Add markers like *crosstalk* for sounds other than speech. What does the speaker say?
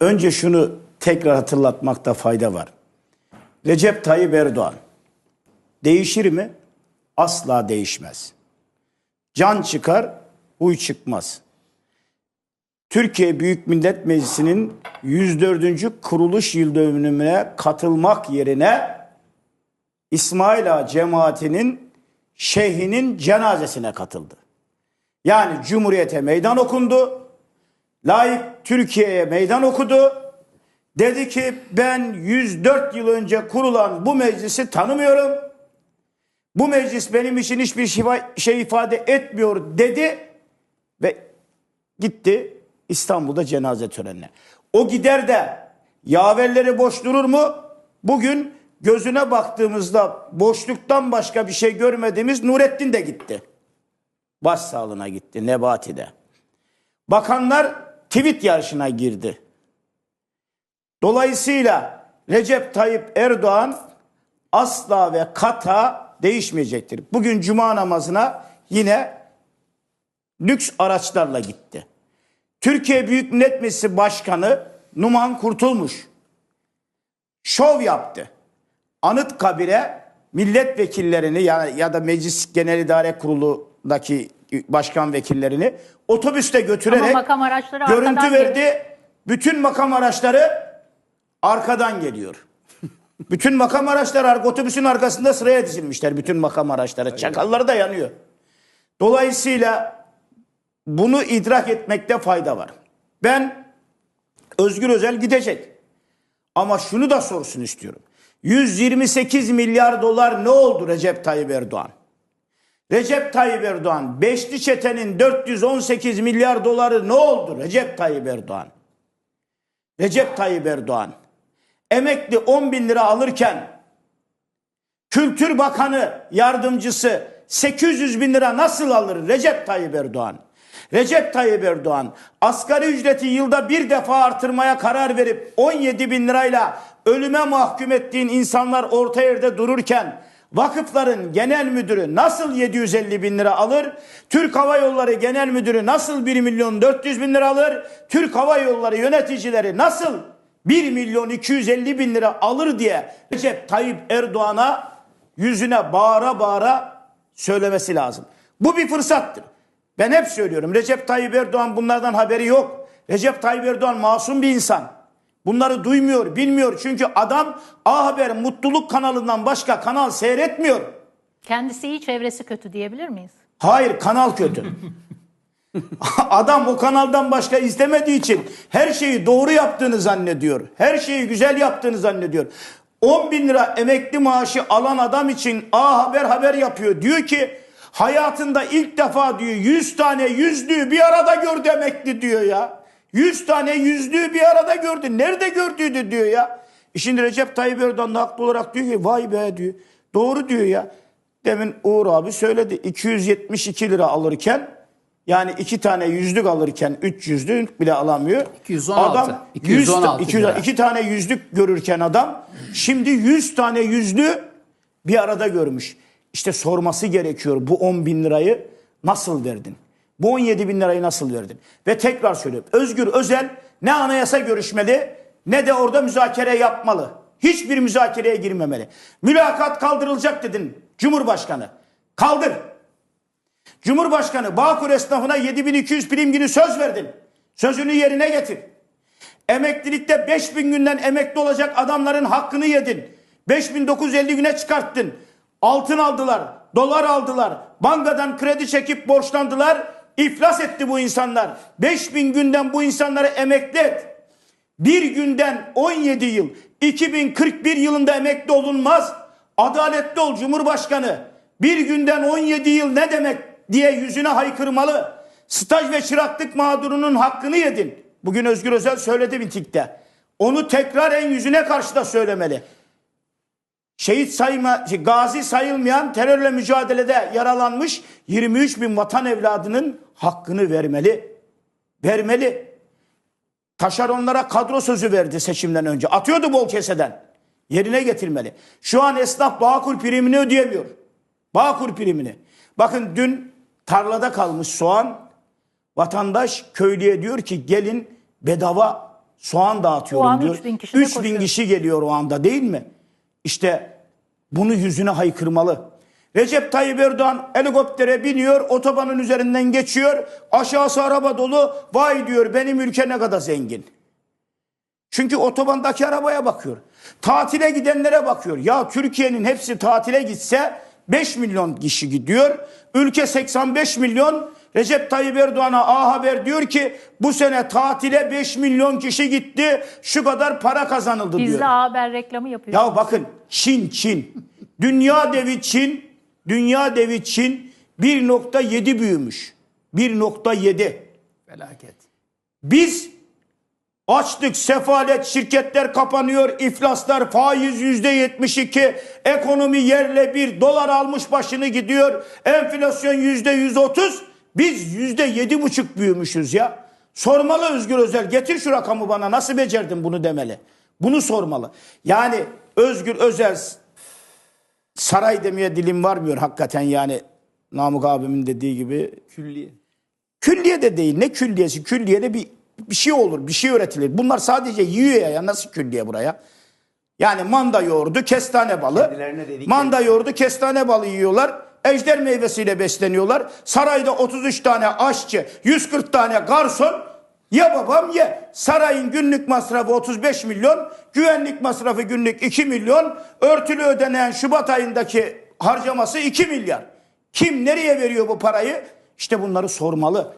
Önce şunu tekrar hatırlatmakta fayda var. Recep Tayyip Erdoğan değişir mi? Asla değişmez. Can çıkar, huy çıkmaz. Türkiye Büyük Millet Meclisi'nin 104. kuruluş yıl dönümüne katılmak yerine İsmail Ağa cemaatinin şeyhinin cenazesine katıldı. Yani Cumhuriyete meydan okundu. Layık Türkiye'ye meydan okudu. Dedi ki ben 104 yıl önce kurulan bu meclisi tanımıyorum. Bu meclis benim için hiçbir şey ifade etmiyor dedi ve gitti İstanbul'da cenaze törenine. O gider de yaverleri boş durur mu? Bugün gözüne baktığımızda boşluktan başka bir şey görmediğimiz Nurettin de gitti. Başsağlığına gitti Nebati de. Bakanlar tweet yarışına girdi. Dolayısıyla Recep Tayyip Erdoğan asla ve kata değişmeyecektir. Bugün cuma namazına yine lüks araçlarla gitti. Türkiye Büyük Millet Meclisi Başkanı Numan Kurtulmuş şov yaptı. Anıtkabir'e milletvekillerini ya, ya da Meclis Genel İdare Kurulu'daki başkan vekillerini otobüste götürerek Ama makam araçları görüntü verdi. Bütün makam araçları arkadan geliyor. *laughs* bütün makam araçları ar- otobüsün arkasında sıraya dizilmişler. Bütün makam araçları. Çakalları da yanıyor. Dolayısıyla bunu idrak etmekte fayda var. Ben Özgür Özel gidecek. Ama şunu da sorsun istiyorum. 128 milyar dolar ne oldu Recep Tayyip Erdoğan? Recep Tayyip Erdoğan, Beşli Çete'nin 418 milyar doları ne oldu Recep Tayyip Erdoğan? Recep Tayyip Erdoğan, emekli 10 bin lira alırken Kültür Bakanı yardımcısı 800 bin lira nasıl alır Recep Tayyip Erdoğan? Recep Tayyip Erdoğan asgari ücreti yılda bir defa artırmaya karar verip 17 bin lirayla ölüme mahkum ettiğin insanlar orta yerde dururken vakıfların genel müdürü nasıl 750 bin lira alır? Türk Hava Yolları Genel Müdürü nasıl 1 milyon 400 bin lira alır? Türk Hava Yolları yöneticileri nasıl 1 milyon 250 bin lira alır diye Recep Tayyip Erdoğan'a yüzüne bağıra bağıra söylemesi lazım. Bu bir fırsattır. Ben hep söylüyorum Recep Tayyip Erdoğan bunlardan haberi yok. Recep Tayyip Erdoğan masum bir insan. Bunları duymuyor, bilmiyor. Çünkü adam A Haber mutluluk kanalından başka kanal seyretmiyor. Kendisi iyi, çevresi kötü diyebilir miyiz? Hayır kanal kötü. *laughs* Adam o kanaldan başka izlemediği için her şeyi doğru yaptığını zannediyor. Her şeyi güzel yaptığını zannediyor. 10 bin lira emekli maaşı alan adam için A Haber haber yapıyor. Diyor ki hayatında ilk defa diyor 100 tane yüzlüğü bir arada gördü emekli diyor ya. 100 tane yüzlüğü bir arada gördü. Nerede gördüydü diyor ya. E Şimdi Recep Tayyip Erdoğan da haklı olarak diyor ki vay be diyor. Doğru diyor ya. Demin Uğur abi söyledi 272 lira alırken yani iki tane yüzlük alırken üç yüzlük bile alamıyor. 216, Adam 100 216 200 lira. iki tane yüzlük görürken adam şimdi 100 tane yüzlü bir arada görmüş. İşte sorması gerekiyor bu 10 bin lirayı nasıl verdin? Bu 17 bin lirayı nasıl verdin? Ve tekrar söylüyorum Özgür Özel ne anayasa görüşmeli ne de orada müzakere yapmalı. Hiçbir müzakereye girmemeli. Mülakat kaldırılacak dedin Cumhurbaşkanı. Kaldır. Cumhurbaşkanı Bağkur esnafına 7200 prim günü söz verdin. Sözünü yerine getir. Emeklilikte 5000 günden emekli olacak adamların hakkını yedin. 5950 güne çıkarttın. Altın aldılar, dolar aldılar. Bankadan kredi çekip borçlandılar. İflas etti bu insanlar. 5000 günden bu insanları emekli et. Bir günden 17 yıl 2041 yılında emekli olunmaz. Adaletli ol Cumhurbaşkanı. Bir günden 17 yıl ne demek diye yüzüne haykırmalı. Staj ve çıraklık mağdurunun hakkını yedin. Bugün Özgür Özel söyledi Bitik'te. Onu tekrar en yüzüne karşı da söylemeli. Şehit sayma, şey, gazi sayılmayan terörle mücadelede yaralanmış 23 bin vatan evladının hakkını vermeli. Vermeli. Taşeronlara kadro sözü verdi seçimden önce. Atıyordu bol keseden. Yerine getirmeli. Şu an esnaf Bağkur primini ödeyemiyor. Bağkur primini. Bakın dün tarlada kalmış soğan. Vatandaş köylüye diyor ki gelin bedava soğan dağıtıyorum diyor. 3000 kişi de 3000 koşuyor. kişi geliyor o anda değil mi? İşte bunu yüzüne haykırmalı. Recep Tayyip Erdoğan helikoptere biniyor, otobanın üzerinden geçiyor. Aşağısı araba dolu. Vay diyor benim ülke ne kadar zengin. Çünkü otobandaki arabaya bakıyor. Tatile gidenlere bakıyor. Ya Türkiye'nin hepsi tatile gitse 5 milyon kişi gidiyor. Ülke 85 milyon. Recep Tayyip Erdoğan'a A Haber diyor ki bu sene tatile 5 milyon kişi gitti. Şu kadar para kazanıldı diyor. Bizde A Haber reklamı yapıyor. Ya bakın Çin Çin. Dünya devi Çin, dünya devi Çin 1.7 büyümüş. 1.7. Felaket. Biz açlık, sefalet, şirketler kapanıyor, iflaslar, faiz yüzde 72, ekonomi yerle bir, dolar almış başını gidiyor, enflasyon yüzde 130, biz yüzde yedi buçuk büyümüşüz ya. Sormalı Özgür Özel, getir şu rakamı bana, nasıl becerdin bunu demeli. Bunu sormalı. Yani Özgür Özel saray demeye dilim varmıyor hakikaten yani Namık abimin dediği gibi Külliye. Külliye de değil. Ne külliyesi? Külliyede bir, bir şey olur. Bir şey üretilir. Bunlar sadece yiyor ya. Nasıl külliye buraya? Yani manda yoğurdu, kestane balı. Manda yoğurdu, kestane balı yiyorlar. Ejder meyvesiyle besleniyorlar. Sarayda 33 tane aşçı, 140 tane garson. Ye babam ye. Sarayın günlük masrafı 35 milyon, güvenlik masrafı günlük 2 milyon, örtülü ödenen Şubat ayındaki harcaması 2 milyar. Kim nereye veriyor bu parayı? İşte bunları sormalı.